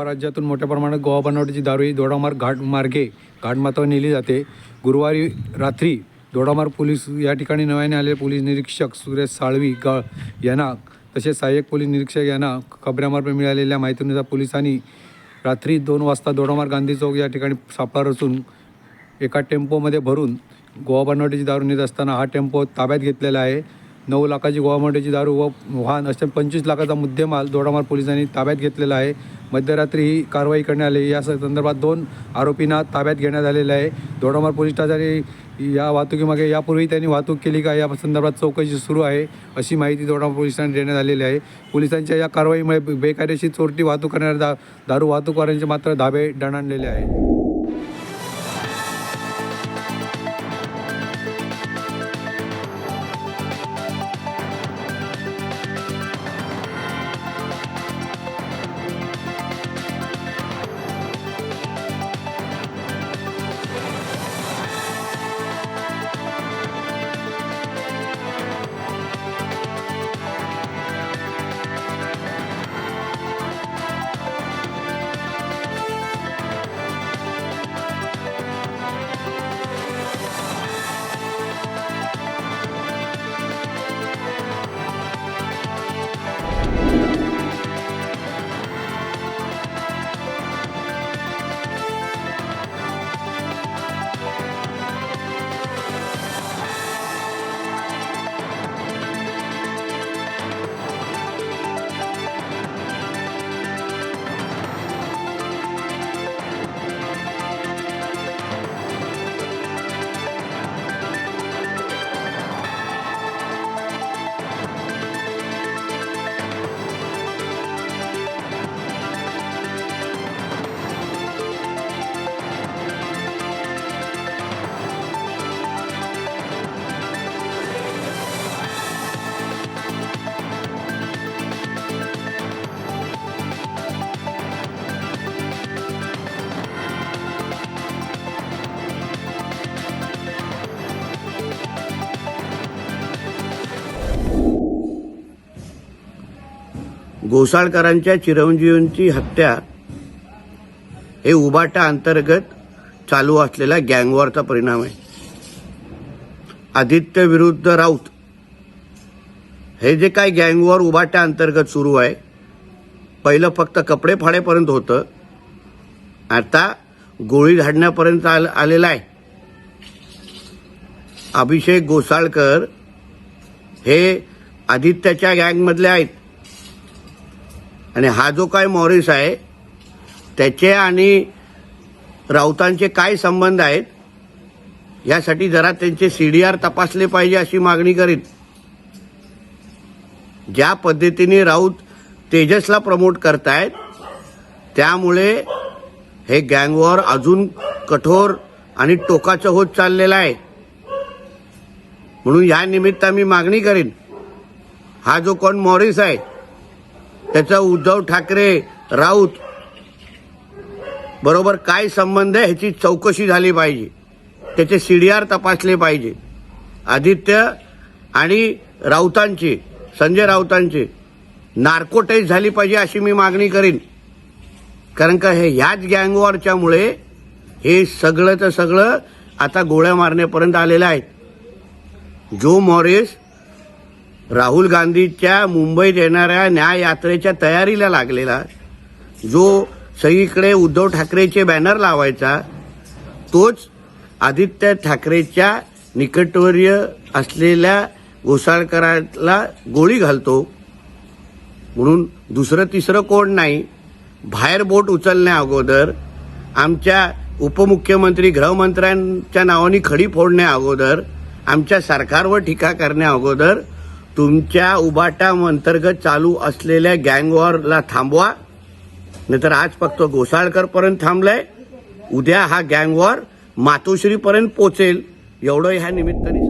गोवा राज्यातून मोठ्या प्रमाणात गोवा बनावटीची दारू ही दोडामार्ग घाट मार्गे घाटमाथावर नेली जाते. गुरुवारी रात्री दोडामार्ग पोलीस या ठिकाणी नव्याने आलेले पोलीस निरीक्षक सुरेश साळवी ग यांना तसेच सहाय्यक पोलीस निरीक्षक यांना खबऱ्यामार्फत मिळालेल्या माहितीनुसार पोलिसांनी रात्री दोन वाजता दोडामार्ग गांधी चौक या ठिकाणी सापळा रचून एका टेम्पोमध्ये भरून गोवा बनावटीची दारू नेत असताना हा टेम्पो ताब्यात घेतलेला आहे. नऊ लाखाची गोवा दारू व वाहन असे पंचवीस लाखाचा मुद्देमाल दोडामार्ग पोलिसांनी ताब्यात घेतलेला आहे. मध्यरात्री ही कारवाई करण्यात आली. या संदर्भात दोन आरोपींना ताब्यात घेण्यात आलेलं आहे. दोडामार्ग पोलीस ठाण्याने या वाहतुकीमागे यापूर्वी त्यांनी वाहतूक केली का? या संदर्भात चौकशी सुरू आहे अशी माहिती दोडामार्ग पोलिसांनी देण्यात आलेली आहे. पोलिसांच्या या कारवाईमुळे बेकायदेशीर चोरटी वाहतूक करणाऱ्या दा दारू वाहतूकवाल्यांचे मात्र धाबे दणाणलेले आहे. गोसाळकरांच्या चिरंजीवींची हत्या हे उबाटा अंतर्गत चालू असलेला गँगवॉरचा परिणाम आहे. आदित्य विरुद्ध राऊत हे जे काय गँगवॉर उबाट्या अंतर्गत सुरू आहे पहिलं फक्त कपडे फाडेपर्यंत होतं आता गोळी झाडण्यापर्यंत आल आलेला आहे. अभिषेक गोसाळकर हे आदित्याच्या गँगमधले आहेत. आणि हा जो काय मॉरिस आहे त्याचे आणि राऊतांचे काय संबंध आहेत यासाठी जरा त्यांचे सी डी आर तपासले पाहिजे अशी मागणी करीत. ज्या पद्धतीने राऊत तेजसला प्रमोट करतायत त्यामुळे हे गँगवॉर अजून कठोर आणि टोकाचं होत चाललेलं आहे. म्हणून या निमित्त मी मागणी करीन. हा जो कोण मॉरिस आहे त्याचा उद्धव ठाकरे राऊत बरोबर काय संबंध आहे ह्याची चौकशी झाली पाहिजे. त्याचे सी डी आर तपासले पाहिजे. आदित्य आणि राऊतांची संजय राऊतांची नार्को टेस्ट झाली पाहिजे अशी मी मागणी करीन. कारण का हे ह्याच गँगवॉरच्यामुळे हे सगळं तर सगळं आता गोळ्या मारण्यापर्यंत आलेलं आहे. जो मॉरिस राहुल गांधीच्या मुंबईत येणाऱ्या न्याय यात्रेच्या तयारीला लागलेला. जो सगळीकडे उद्धव ठाकरेचे बॅनर लावायचा तोच आदित्य ठाकरेच्या निकटवर्य असलेल्या घोसाळकराला गोळी घालतो. म्हणून दुसरं तिसरं कोण नाही बाहेर बोट उचलण्या अगोदर आमच्या उपमुख्यमंत्री गृहमंत्र्यांच्या नावाने खडी फोडण्या अगोदर आमच्या सरकारवर टीका करण्या अगोदर तुमच्या उबाटा अंतर्गत चालू असलेल्या गँगवॉरला थांबवा. नाहीतर आज फक्त घोसाळकर पर्यंत थांबलाय. उद्या हा गँगवॉर मातोश्रीपर्यंत पोचेल. एवढं ह्या निमित्ताने